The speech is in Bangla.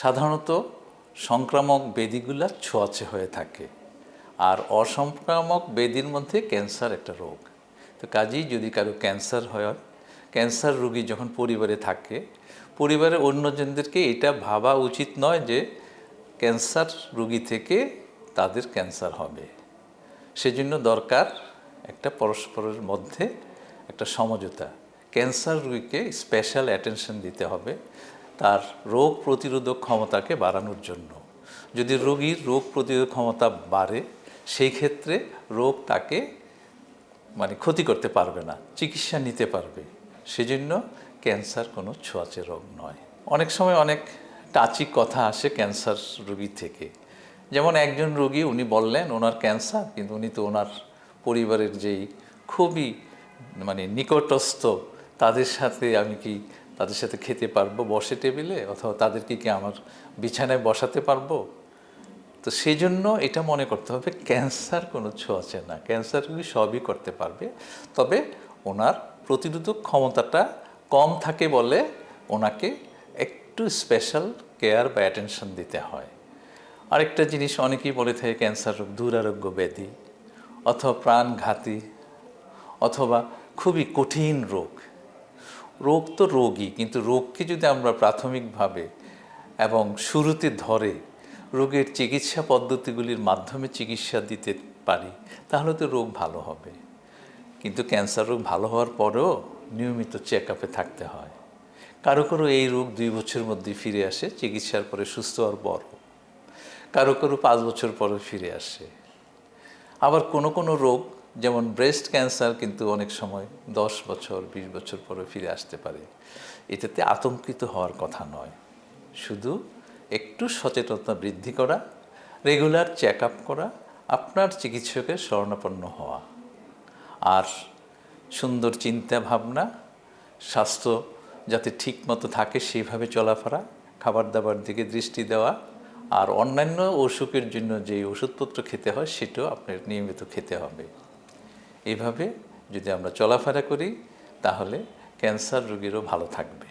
সাধারণত সংক্রামক ব্যাধিগুলা ছোঁয়াচে হয়ে থাকে। আর অসংক্রামক বেদির মধ্যে ক্যান্সার একটা রোগ। তো কাজেই যদি কারও ক্যান্সার হয়, ক্যান্সার রোগী যখন পরিবারে থাকে পরিবারের অন্যজনদেরকে এটা ভাবা উচিত নয় যে ক্যান্সার রোগী থেকে তাদের ক্যান্সার হবে। সেজন্য দরকার একটা পরস্পরের মধ্যে একটা সমঝোতা। ক্যান্সার রোগীকে স্পেশাল অ্যাটেনশন দিতে হবে। তার রোগ প্রতিরোধক ক্ষমতাকে বাড়ানোর জন্য। যদি রোগীর রোগ প্রতিরোধ ক্ষমতা বাড়ে, সেই ক্ষেত্রে রোগ তাকে মানে ক্ষতি করতে পারবে না, চিকিৎসা নিতে পারবে। সেজন্য ক্যান্সার কোনো ছোঁয়াচে রোগ নয়। অনেক সময় অনেক টাচি কথা আসে ক্যান্সার রোগী থেকে। যেমন একজন রোগী উনি বললেন, ওনার ক্যান্সার, কিন্তু উনি তো ওনার পরিবারের যেই খুবই মানে নিকটস্থ, তাদের সাথে আমি কি তাদের সাথে খেতে পারব, বসে টেবিলে, অথবা তাদেরকে কি আমার বিছানায় বসাতে পারব? তো সেই জন্য এটা মনে করতে হবে, ক্যান্সার কোনো ছোঁয়াচে না। ক্যান্সার রোগী সবই করতে পারবে। তবে ওনার প্রতিরোধক ক্ষমতাটা কম থাকে বলে ওনাকে একটু স্পেশাল কেয়ার বা অ্যাটেনশন দিতে হয়। আরেকটা জিনিস অনেকেই বলে থাকে, ক্যান্সার রোগ দুরারোগ্য ব্যাধি, অথবা প্রাণঘাতী, অথবা খুবই কঠিন রোগ। রোগ তো রোগই, কিন্তু রোগকে যদি আমরা প্রাথমিকভাবে এবং শুরুতে ধরে রোগের চিকিৎসা পদ্ধতিগুলির মাধ্যমে চিকিৎসা দিতে পারি, তাহলে তো রোগ ভালো হবে। কিন্তু ক্যান্সার রোগ ভালো হওয়ার পরেও নিয়মিত চেক আপে থাকতে হয়। কারও কারও এই রোগ দুই বছরের মধ্যে ফিরে আসে, চিকিৎসার পরে সুস্থ হওয়ার পর। কারও কারও পাঁচ বছর পরে ফিরে আসে। আবার কোনো কোনো রোগ যেমন ব্রেস্ট ক্যান্সার কিন্তু অনেক সময় দশ বছর, বিশ বছর পরে ফিরে আসতে পারে। এটাতে আতঙ্কিত হওয়ার কথা নয়। শুধু একটু সচেতনতা বৃদ্ধি করা রেগুলার চেক আপ করা, আপনার চিকিৎসকের শরণাপন্ন হওয়া। আর সুন্দর চিন্তা ভাবনা স্বাস্থ্য যাতে ঠিক মতো থাকে সেইভাবে চলাফেরা খাবার দাবার দিকে দৃষ্টি দেওয়া, আর অন্যান্য অসুখের জন্য যে ওষুধপত্র খেতে হয় সেটাও আপনার নিয়মিত খেতে হবে। এইভাবে যদি আমরা চলাফেরা করি তাহলে ক্যান্সার রোগীরও ভালো থাকবে।